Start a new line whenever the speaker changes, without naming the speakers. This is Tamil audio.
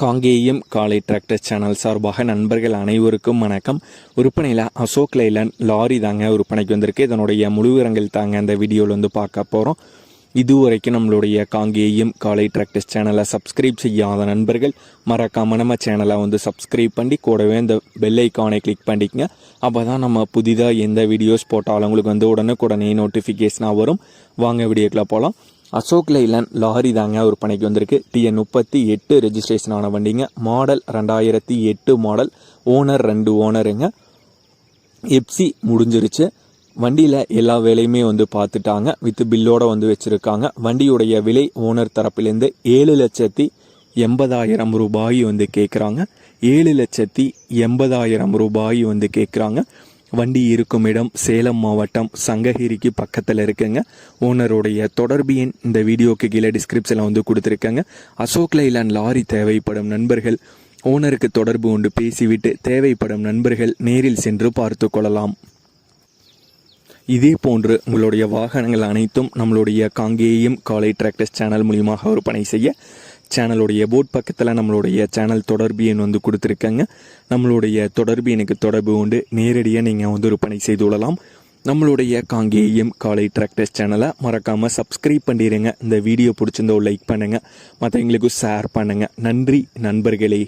காங்கேயம் காலை டிராக்டர் சேனல் சார்பாக நண்பர்கள் அனைவருக்கும் வணக்கம். விற்பனையில் அசோக் லைலன் லாரி தாங்க விற்பனைக்கு வந்திருக்கு. இதனுடைய முழு விவரங்கள் தாங்க அந்த வீடியோவில் வந்து பார்க்க போகிறோம் இதுவரைக்கும் நம்மளுடைய காங்கேயம் காலை டிராக்டர்ஸ் சேனலை சப்ஸ்கிரைப் செய்யாத நண்பர்கள் மறக்காம நம்ம சேனலை வந்து சப்ஸ்கிரைப் பண்ணி கூடவே இந்த பெல் ஐக்கானை கிளிக் பண்ணிக்கங்க. அப்போ தான் நம்ம புதிதாக எந்த வீடியோஸ் போட்டாலும் உங்களுக்கு வந்து உடனுக்குடனே நோட்டிஃபிகேஷனாக வரும். வாங்க வீடியோக்கில் போகலாம் அசோக் லைலன் லாரி தாங்க விற்பனைக்கு வந்திருக்கு. டிஎன் முப்பத்தி எட்டு ரெஜிஸ்ட்ரேஷன் ஆன வண்டிங்க. மாடல் ரெண்டாயிரத்தி எட்டு மாடல். ஓனர் ரெண்டு ஓனருங்க எப்சி முடிஞ்சிருச்சு. வண்டியில் எல்லா வேலையுமே வந்து பார்த்துட்டாங்க. வித் பில்லோட வந்து வச்சுருக்காங்க. வண்டியுடைய விலை ஓனர் தரப்பிலேருந்து ஏழு லட்சத்தி எண்பதாயிரம் ரூபாய் வந்து கேட்குறாங்க ஏழு லட்சத்தி எண்பதாயிரம் ரூபாய் வந்து கேட்குறாங்க வண்டி இருக்கும் இடம் சேலம் மாவட்டம் சங்ககிரிக்கு பக்கத்தில் இருக்குங்க. ஓனருடைய தொடர்பு எண் இந்த வீடியோக்கு கீழே டிஸ்கிரிப்ஷனில் வந்து கொடுத்துருக்கேங்க. அசோக் லைலாண்ட் லாரி தேவைப்படும் நண்பர்கள் ஓனருக்கு தொடர்பு கொண்டு பேசிவிட்டு தேவைப்படும் நண்பர்கள் நேரில் சென்று பார்த்து கொள்ளலாம். இதே போன்று உங்களுடைய வாகனங்கள் அனைத்தும் நம்மளுடைய காங்கேயம் காலை டிராக்டர்ஸ் சேனல் மூலியமாக விற்பனை செய்ய சேனலுடைய போர்ட் பக்கத்தில் நம்மளுடைய சேனல் தொடர்பு எண் வந்து கொடுத்துருக்கேங்க. நம்மளுடைய தொடர்பு எனக்கு தொடர்பு கொண்டு நேரடியாக நீங்கள் வந்து விற்பனை செய்து கொள்ளலாம். நம்மளுடைய காங்கேயம் காலை டிராக்டர்ஸ் சேனலை மறக்காமல் சப்ஸ்கிரைப் பண்ணிடுங்க இந்த வீடியோ பிடிச்சிருந்தோ லைக் பண்ணுங்கள் மற்றவங்களுக்கும் ஷேர் பண்ணுங்கள் நன்றி நண்பர்களே.